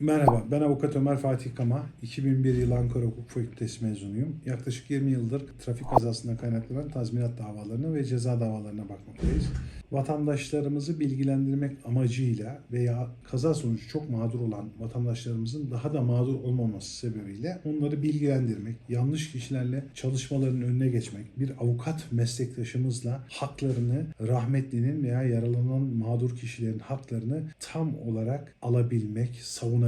Merhaba, ben avukat Ömer Fatih Kama. 2001 yılı Ankara Hukuk Fakültesi mezunuyum. Yaklaşık 20 yıldır trafik kazasından kaynaklanan tazminat davalarına ve ceza davalarına bakmaktayız. Vatandaşlarımızı bilgilendirmek amacıyla veya kaza sonucu çok mağdur olan vatandaşlarımızın daha da mağdur olmaması sebebiyle onları bilgilendirmek, yanlış kişilerle çalışmaların önüne geçmek, bir avukat meslektaşımızla haklarını rahmetlinin veya yaralanan mağdur kişilerin haklarını tam olarak alabilmek, savunabilmek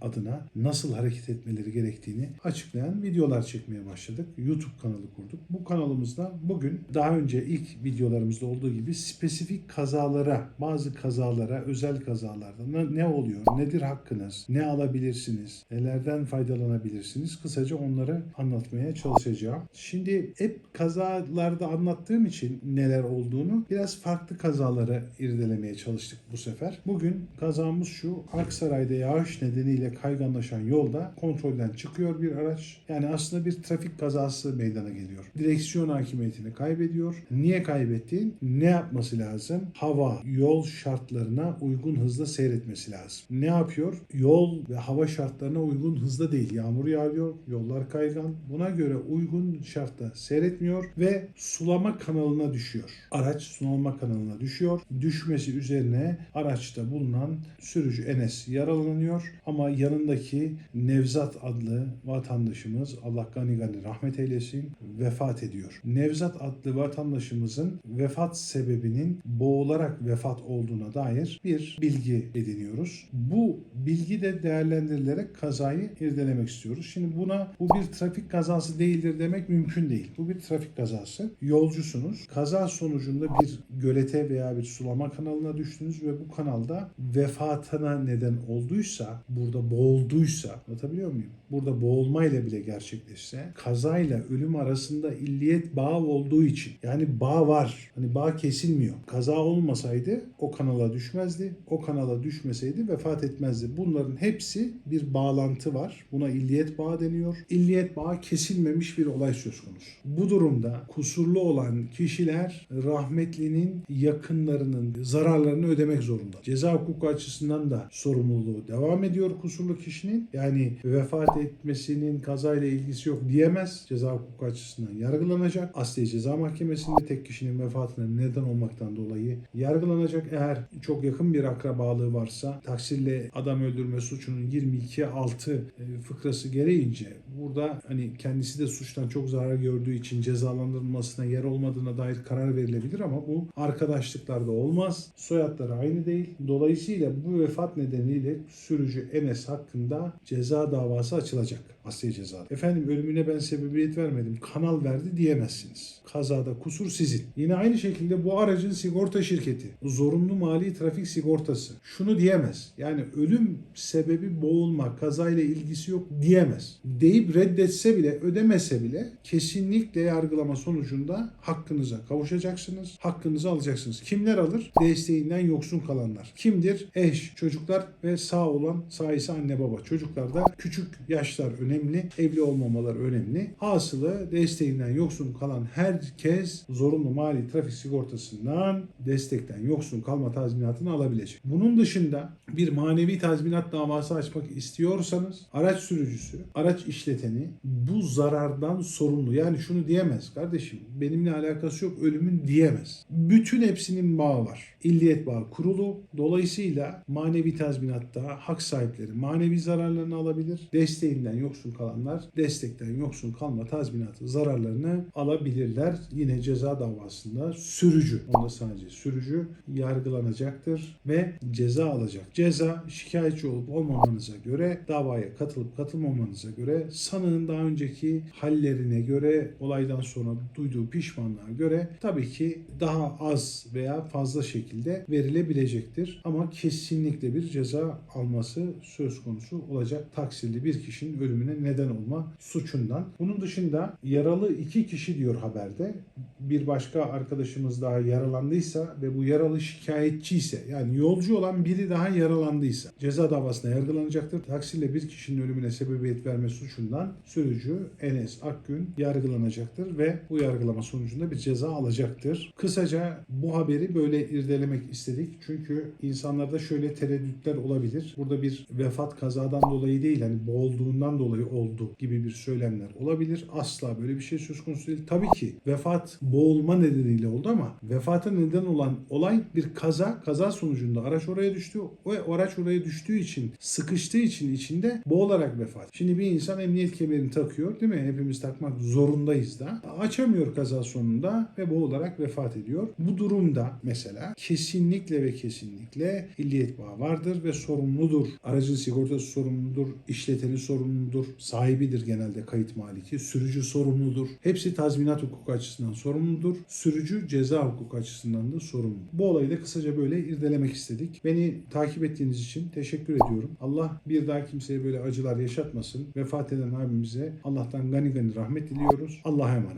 adına nasıl hareket etmeleri gerektiğini açıklayan videolar çekmeye başladık. YouTube kanalı kurduk. Bu kanalımızda bugün daha önce ilk videolarımızda olduğu gibi spesifik kazalara, bazı kazalara, özel kazalarda ne, oluyor, nedir hakkınız, ne alabilirsiniz, nelerden faydalanabilirsiniz kısaca onları anlatmaya çalışacağım. Şimdi hep kazalarda anlattığım için neler olduğunu biraz farklı kazalara irdelemeye çalıştık bu sefer. Bugün kazamız şu. Aksaray'da yağış nedeniyle kayganlaşan yolda kontrolden çıkıyor bir araç. Yani aslında bir trafik kazası meydana geliyor. Direksiyon hakimiyetini kaybediyor. Niye kaybetti? Ne yapması lazım? Hava, yol şartlarına uygun hızda seyretmesi lazım. Ne yapıyor? Yol ve hava şartlarına uygun hızda değil. Yağmur yağıyor, yollar kaygan. Buna göre uygun şartta seyretmiyor ve sulama kanalına düşüyor. Araç sulama kanalına düşüyor. Düşmesi üzerine araçta bulunan sürücü Enes yaralanıyor ama yanındaki Nevzat adlı vatandaşımız Allah gani gani rahmet eylesin vefat ediyor. Nevzat adlı vatandaşımızın vefat sebebinin boğularak vefat olduğuna dair bir bilgi ediniyoruz. Bu bilgi de değerlendirilerek kazayı irdelemek istiyoruz. Şimdi buna bu bir trafik kazası değildir demek mümkün değil. Bu bir trafik kazası. Yolcusunuz. Kaza sonucunda bir gölete veya bir sulama kanalına düştünüz ve bu kanalda vefatına neden olduysa, burada boğulduysa, anlatabiliyor muyum? Burada boğulmayla bile gerçekleşse, kazayla ölüm arasında illiyet bağı olduğu için, yani bağ var, hani bağ kesilmiyor. Kaza olmasaydı o kanala düşmezdi, o kanala düşmeseydi vefat etmezdi. Bunların hepsi bir bağlantı var. Buna illiyet bağı deniyor. İlliyet bağı kesilmemiş bir olay söz konusu. Bu durumda kusurlu olan kişiler rahmetlinin yakınlarının zararlarını ödemek zorunda. Ceza hukuku açısından da sorumluluğu devam ediyor kusurlu kişinin. Yani vefat etmesinin kazayla ilgisi yok diyemez. Ceza hukuku açısından yargılanacak. Asli Ceza Mahkemesi'nde tek kişinin vefatına neden olmaktan dolayı yargılanacak. Eğer çok yakın bir akrabalığı varsa taksirle adam öldürme suçunun 22 6 e, fıkrası gereğince burada hani kendisi de suçtan çok zarar gördüğü için cezalandırılmasına yer olmadığına dair karar verilebilir ama bu arkadaşlıklarda olmaz. Soyadları aynı değil. Dolayısıyla bu vefat nedeniyle sürücü Enes hakkında ceza davası açılacak. Asliye ceza. Efendim ölümüne ben sebebiyet vermedim. Kanal verdi diyemezsiniz. Kazada kusur sizin. Yine aynı şekilde bu aracın sigorta şirketi zorunlu mali trafik sigortası şunu diyemez. Yani ölüm sebebi boğulma, kazayla ilgisi yok diyemez. Deyip reddetse bile, ödemese bile kesinlikle yargılama sonucunda hakkınıza kavuşacaksınız. Hakkınızı alacaksınız. Kimler alır? Desteğinden yoksun kalanlar. Kimdir? Eş, çocuklar ve sağ olan sayısı anne baba. Çocuklarda küçük yaşlar önemli. Evli olmamalar önemli. Hasılı desteğinden yoksun kalan herkes zorunlu mali trafik sigortasından destekten yoksun kalma tazminatını alabilecek. Bunun dışında bir manevi tazminat davası açmak istiyorsanız araç sürücüsü, araç işleteni bu zarardan sorumlu. Yani şunu diyemez kardeşim benimle alakası yok ölümün diyemez. Bütün hepsinin bağı var. İlliyet bağı kurulu. Dolayısıyla manevi tazminatta hak sahipleri manevi zararlarını alabilir. Desteğinden yoksun kalanlar destekten yoksun kalma tazminatı zararlarını alabilirler. Yine ceza davasında sürücü, onda sadece sürücü yargılanacaktır ve ceza alacak. Ceza şikayetçi olup olmamanıza göre davaya katılıp katılmamanıza göre sanığın daha önceki hallerine göre olaydan sonra duyduğu pişmanlığa göre tabii ki daha az veya fazla şekilde verilebilecektir. Ama kesinlikle bir ceza alması söz konusu olacak taksirli bir kişinin ölümüne neden olma suçundan. Bunun dışında yaralı iki kişi diyor haberde. Bir başka arkadaşımız daha yaralandıysa ve bu yaralı şikayetçi ise yani yolcu olan biri daha yaralandıysa ceza davasına yargılanacaktır. Taksiyle bir kişinin ölümüne sebebiyet verme suçundan sürücü Enes Akgün yargılanacaktır ve bu yargılama sonucunda bir ceza alacaktır. Kısaca bu haberi böyle irdelemek istedik. Çünkü insanlarda şöyle tereddütler olabilir. Burada bir vefat kazadan dolayı değil hani boğulduğundan dolayı oldu gibi bir söylemler olabilir. Asla böyle bir şey söz konusu değil. Tabii ki vefat boğulma nedeniyle oldu ama vefata neden olan olay bir kaza. Kaza sonucunda araç oraya düştü o araç oraya düştüğü için sıkıştığı için içinde boğularak vefat. Şimdi bir insan emniyet kemerini takıyor değil mi? Hepimiz takmak zorundayız da. Açamıyor kaza sonunda ve boğularak vefat ediyor. Bu durumda mesela kesinlikle ve kesinlikle illiyet bağı vardır ve sorumludur. Aracın sigortası sorumludur, işleteni sorumludur, sahibidir genelde kayıt maliki, sürücü sorumludur. Hepsi tazminat hukuku açısından sorumludur. Sürücü ceza hukuku açısından da sorumlu. Bu olayı da kısaca böyle irdelemek istedik. Beni takip ettiğiniz için teşekkür ediyorum. Allah bir daha kimseye böyle acılar yaşatmasın. Vefat eden abimize Allah'tan gani gani rahmet diliyoruz. Allah'a emanet.